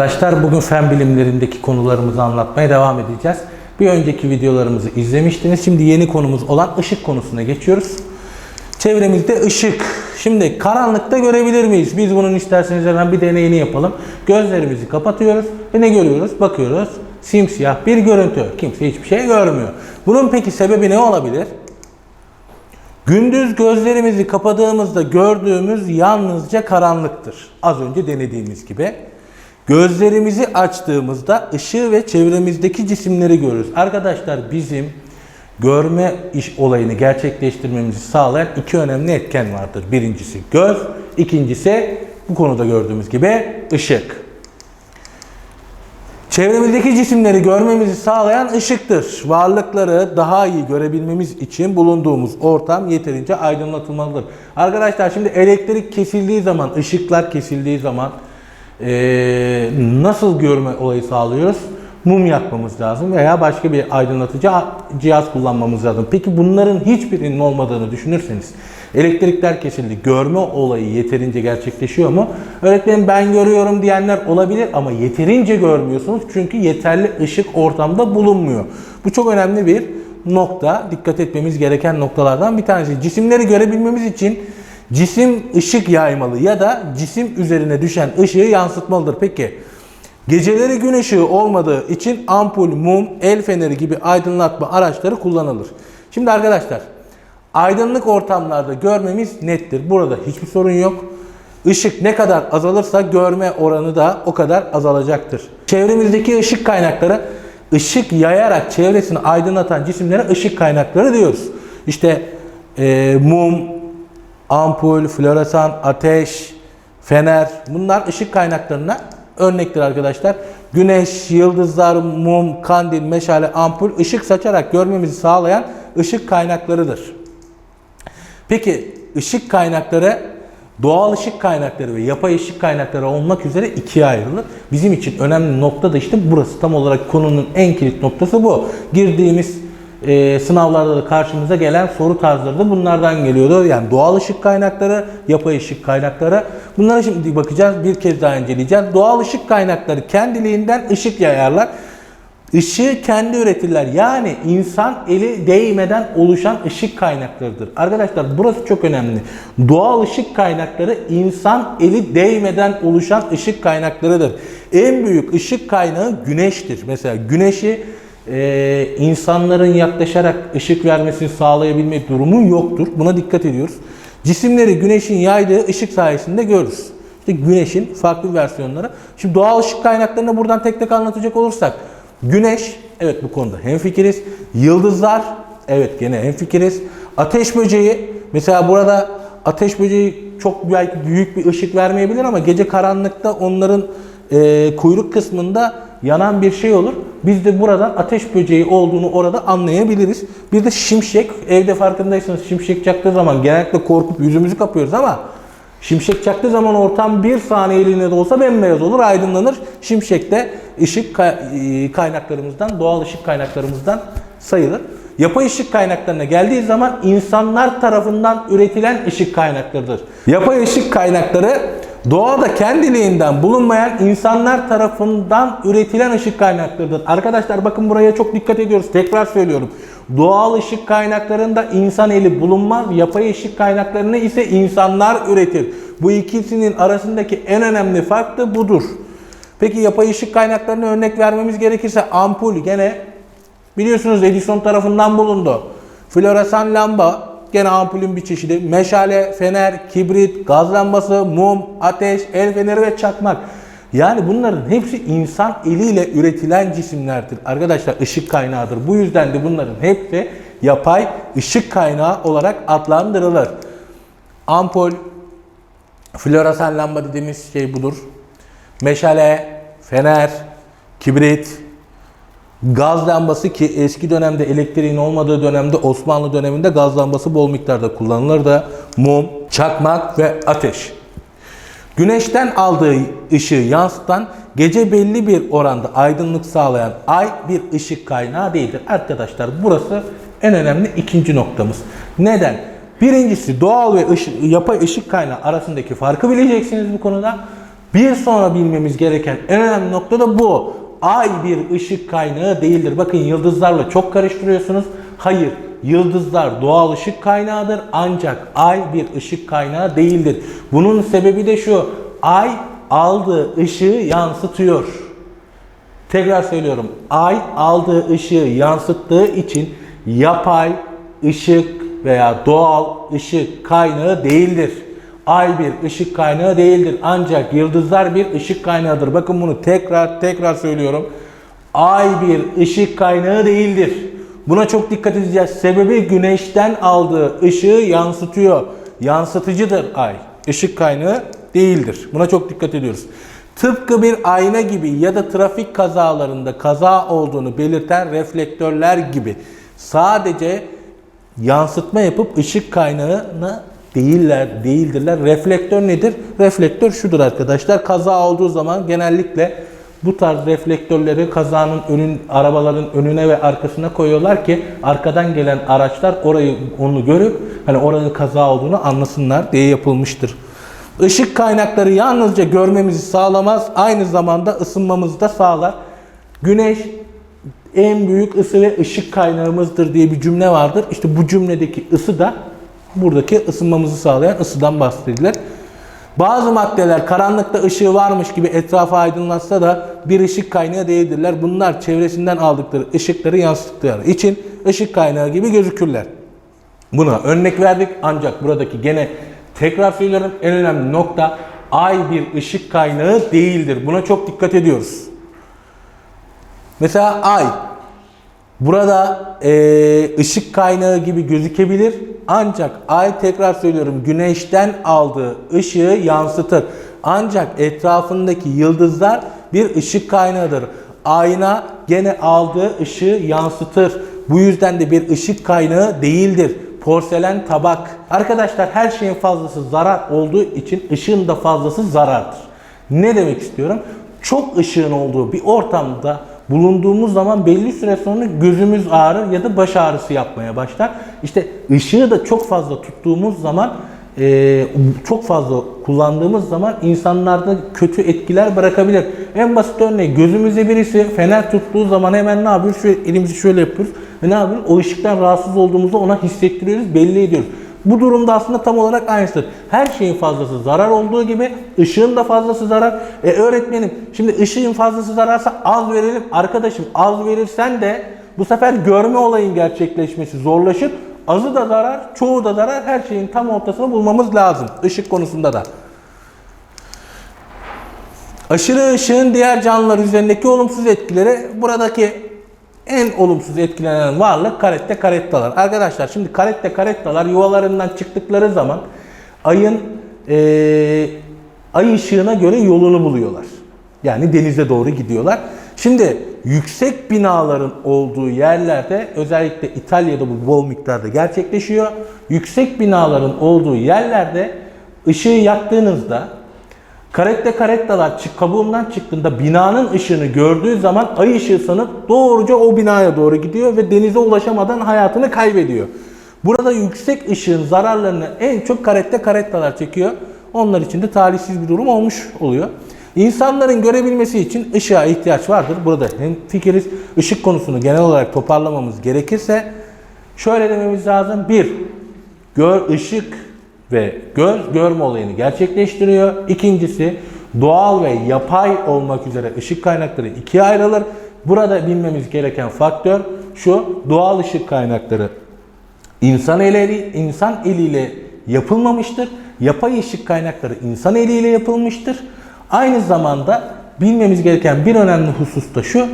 arkadaşlar. Bugün fen bilimlerindeki konularımızı anlatmaya devam edeceğiz. Bir önceki videolarımızı izlemiştiniz. Şimdi yeni konumuz olan ışık konusuna geçiyoruz. Çevremizde ışık. Şimdi karanlıkta görebilir miyiz? Biz bunun isterseniz hemen bir deneyini yapalım. Gözlerimizi kapatıyoruz ve ne görüyoruz? Bakıyoruz. Simsiyah bir görüntü. Kimse hiçbir şey görmüyor. Bunun peki sebebi ne olabilir? Gündüz gözlerimizi kapadığımızda gördüğümüz yalnızca karanlıktır. Az önce denediğimiz gibi. Gözlerimizi açtığımızda ışığı ve çevremizdeki cisimleri görürüz. Arkadaşlar bizim görme iş olayını gerçekleştirmemizi sağlayan iki önemli etken vardır. Birincisi göz, ikincisi bu konuda gördüğümüz gibi ışık. Çevremizdeki cisimleri görmemizi sağlayan ışıktır. Varlıkları daha iyi görebilmemiz için bulunduğumuz ortam yeterince aydınlatılmalıdır. Arkadaşlar şimdi elektrik kesildiği zaman, ışıklar kesildiği zaman eee, nasıl görme olayı sağlıyoruz? Mum yakmamız lazım veya başka bir aydınlatıcı cihaz kullanmamız lazım. Peki bunların hiçbirinin olmadığını düşünürseniz elektrikler kesildi. Görme olayı yeterince gerçekleşiyor mu? Öğretmenim ben görüyorum diyenler olabilir ama yeterince görmüyorsunuz çünkü yeterli ışık ortamda bulunmuyor. Bu çok önemli bir nokta. Dikkat etmemiz gereken noktalardan bir tanesi. Cisimleri görebilmemiz için cisim ışık yaymalı ya da cisim üzerine düşen ışığı yansıtmalıdır. Peki Geceleri gün ışığı olmadığı için ampul, mum, el feneri gibi aydınlatma araçları kullanılır. Şimdi arkadaşlar aydınlık ortamlarda görmemiz nettir. Burada hiçbir sorun yok. Işık ne kadar azalırsa görme oranı da o kadar azalacaktır. Çevremizdeki ışık kaynakları ışık yayarak çevresini aydınlatan cisimlere ışık kaynakları diyoruz. İşte e, mum, ampul, floresan, ateş, fener bunlar ışık kaynaklarına örnektir arkadaşlar. Güneş, yıldızlar, mum, kandil, meşale, ampul ışık saçarak görmemizi sağlayan ışık kaynaklarıdır. Peki ışık kaynakları doğal ışık kaynakları ve yapay ışık kaynakları olmak üzere ikiye ayrılır. Bizim için önemli nokta da işte burası. Tam olarak konunun en kilit noktası bu. Girdiğimiz e, sınavlarda da karşımıza gelen soru tarzları da bunlardan geliyordu. Yani doğal ışık kaynakları, yapay ışık kaynakları. Bunlara şimdi bakacağız. Bir kez daha inceleyeceğiz. Doğal ışık kaynakları kendiliğinden ışık yayarlar. Işığı kendi üretirler. Yani insan eli değmeden oluşan ışık kaynaklarıdır. Arkadaşlar burası çok önemli. Doğal ışık kaynakları insan eli değmeden oluşan ışık kaynaklarıdır. En büyük ışık kaynağı güneştir. Mesela güneşi e, insanların yaklaşarak ışık vermesini sağlayabilme durumu yoktur. Buna dikkat ediyoruz. Cisimleri güneşin yaydığı ışık sayesinde görürüz. İşte güneşin farklı versiyonları. Şimdi doğal ışık kaynaklarını buradan tek tek anlatacak olursak Güneş, evet bu konuda hemfikiriz. Yıldızlar, evet gene hemfikiriz. Ateş böceği, mesela burada ateş böceği çok belki büyük bir ışık vermeyebilir ama gece karanlıkta onların e, kuyruk kısmında yanan bir şey olur. Biz de buradan ateş böceği olduğunu orada anlayabiliriz. Bir de şimşek, evde farkındaysanız şimşek çaktığı zaman genellikle korkup yüzümüzü kapıyoruz ama Şimşek çaktığı zaman ortam bir saniyeliğine de olsa bembeyaz olur, aydınlanır. Şimşek de ışık e, kaynaklarımızdan, doğal ışık kaynaklarımızdan sayılır. Yapay ışık kaynaklarına geldiği zaman insanlar tarafından üretilen ışık kaynaklarıdır. Yapay ışık kaynakları doğada kendiliğinden bulunmayan insanlar tarafından üretilen ışık kaynaklarıdır. Arkadaşlar bakın buraya çok dikkat ediyoruz. Tekrar söylüyorum. Doğal ışık kaynaklarında insan eli bulunmaz. Yapay ışık kaynaklarını ise insanlar üretir. Bu ikisinin arasındaki en önemli fark da budur. Peki yapay ışık kaynaklarına örnek vermemiz gerekirse ampul gene biliyorsunuz Edison tarafından bulundu. Floresan lamba gene ampulün bir çeşidi. Meşale, fener, kibrit, gaz lambası, mum, ateş, el feneri ve çakmak. Yani bunların hepsi insan eliyle üretilen cisimlerdir. Arkadaşlar ışık kaynağıdır. Bu yüzden de bunların hepsi yapay ışık kaynağı olarak adlandırılır. Ampul, floresan lamba dediğimiz şey budur. Meşale, fener, kibrit, gaz lambası ki eski dönemde elektriğin olmadığı dönemde Osmanlı döneminde gaz lambası bol miktarda kullanılırdı. Mum, çakmak ve ateş. Güneşten aldığı ışığı yansıtan, gece belli bir oranda aydınlık sağlayan ay bir ışık kaynağı değildir. Arkadaşlar burası en önemli ikinci noktamız. Neden? Birincisi doğal ve ışık, yapay ışık kaynağı arasındaki farkı bileceksiniz bu konuda. Bir sonra bilmemiz gereken en önemli nokta da bu. Ay bir ışık kaynağı değildir. Bakın yıldızlarla çok karıştırıyorsunuz. Hayır, yıldızlar doğal ışık kaynağıdır ancak ay bir ışık kaynağı değildir. Bunun sebebi de şu. Ay aldığı ışığı yansıtıyor. Tekrar söylüyorum. Ay aldığı ışığı yansıttığı için yapay ışık veya doğal ışık kaynağı değildir. Ay bir ışık kaynağı değildir. Ancak yıldızlar bir ışık kaynağıdır. Bakın bunu tekrar tekrar söylüyorum. Ay bir ışık kaynağı değildir. Buna çok dikkat edeceğiz. Sebebi güneşten aldığı ışığı yansıtıyor. Yansıtıcıdır ay. Işık kaynağı değildir. Buna çok dikkat ediyoruz. Tıpkı bir ayna gibi ya da trafik kazalarında kaza olduğunu belirten reflektörler gibi sadece yansıtma yapıp ışık kaynağına değiller, değildirler. Reflektör nedir? Reflektör şudur arkadaşlar. Kaza olduğu zaman genellikle bu tarz reflektörleri kazanın önün arabaların önüne ve arkasına koyuyorlar ki arkadan gelen araçlar orayı onu görüp hani oranın kaza olduğunu anlasınlar diye yapılmıştır. Işık kaynakları yalnızca görmemizi sağlamaz, aynı zamanda ısınmamızı da sağlar. Güneş en büyük ısı ve ışık kaynağımızdır diye bir cümle vardır. İşte bu cümledeki ısı da buradaki ısınmamızı sağlayan ısıdan bahsedilir. Bazı maddeler karanlıkta ışığı varmış gibi etrafı aydınlatsa da bir ışık kaynağı değildirler. Bunlar çevresinden aldıkları ışıkları yansıttıkları için ışık kaynağı gibi gözükürler. Buna örnek verdik ancak buradaki gene tekrar söylüyorum en önemli nokta ay bir ışık kaynağı değildir. Buna çok dikkat ediyoruz. Mesela ay burada eee, ışık kaynağı gibi gözükebilir ancak ay tekrar söylüyorum güneşten aldığı ışığı yansıtır. Ancak etrafındaki yıldızlar bir ışık kaynağıdır. Ayna gene aldığı ışığı yansıtır. Bu yüzden de bir ışık kaynağı değildir. Porselen tabak. Arkadaşlar her şeyin fazlası zarar olduğu için ışığın da fazlası zarardır. Ne demek istiyorum? Çok ışığın olduğu bir ortamda bulunduğumuz zaman belli süre sonra gözümüz ağrır ya da baş ağrısı yapmaya başlar. İşte ışığı da çok fazla tuttuğumuz zaman e, çok fazla kullandığımız zaman insanlarda kötü etkiler bırakabilir. En basit örneği gözümüze birisi fener tuttuğu zaman hemen ne yapıyoruz? Şöyle, elimizi şöyle yapıyoruz ve ne yapıyoruz? O ışıktan rahatsız olduğumuzu ona hissettiriyoruz, belli ediyoruz. Bu durumda aslında tam olarak aynısıdır. Her şeyin fazlası zarar olduğu gibi ışığın da fazlası zarar. E öğretmenim şimdi ışığın fazlası zararsa az verelim. Arkadaşım az verirsen de bu sefer görme olayın gerçekleşmesi zorlaşır. Azı da zarar, çoğu da zarar. Her şeyin tam ortasını bulmamız lazım. Işık konusunda da. Aşırı ışığın diğer canlılar üzerindeki olumsuz etkileri buradaki en olumsuz etkilenen varlık karette karettalar. Arkadaşlar şimdi karette karettalar yuvalarından çıktıkları zaman ayın eee, ay ışığına göre yolunu buluyorlar. Yani denize doğru gidiyorlar. Şimdi yüksek binaların olduğu yerlerde özellikle İtalya'da bu bol miktarda gerçekleşiyor. Yüksek binaların olduğu yerlerde ışığı yaktığınızda Karette karettalar çık kabuğundan çıktığında binanın ışığını gördüğü zaman ay ışığı sanıp doğruca o binaya doğru gidiyor ve denize ulaşamadan hayatını kaybediyor. Burada yüksek ışığın zararlarını en çok karette karettalar çekiyor. Onlar için de talihsiz bir durum olmuş oluyor. İnsanların görebilmesi için ışığa ihtiyaç vardır. Burada hem fikiriz ışık konusunu genel olarak toparlamamız gerekirse şöyle dememiz lazım. Bir, gör ışık ve göz görme olayını gerçekleştiriyor. İkincisi doğal ve yapay olmak üzere ışık kaynakları ikiye ayrılır. Burada bilmemiz gereken faktör şu doğal ışık kaynakları insan eli insan eliyle yapılmamıştır. Yapay ışık kaynakları insan eliyle yapılmıştır. Aynı zamanda bilmemiz gereken bir önemli husus da şu.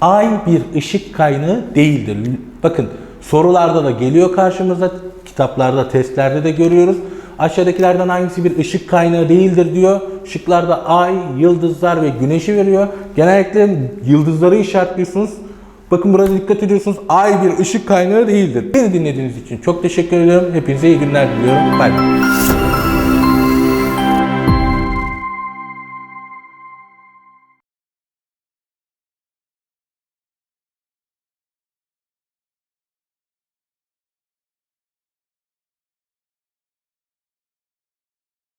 Ay bir ışık kaynağı değildir. Bakın sorularda da geliyor karşımıza. Kitaplarda, testlerde de görüyoruz. Aşağıdakilerden hangisi bir ışık kaynağı değildir diyor. Şıklarda ay, yıldızlar ve güneşi veriyor. Genellikle yıldızları işaretliyorsunuz. Bakın burada dikkat ediyorsunuz. Ay bir ışık kaynağı değildir. Beni dinlediğiniz için çok teşekkür ediyorum. Hepinize iyi günler diliyorum. Bay bay.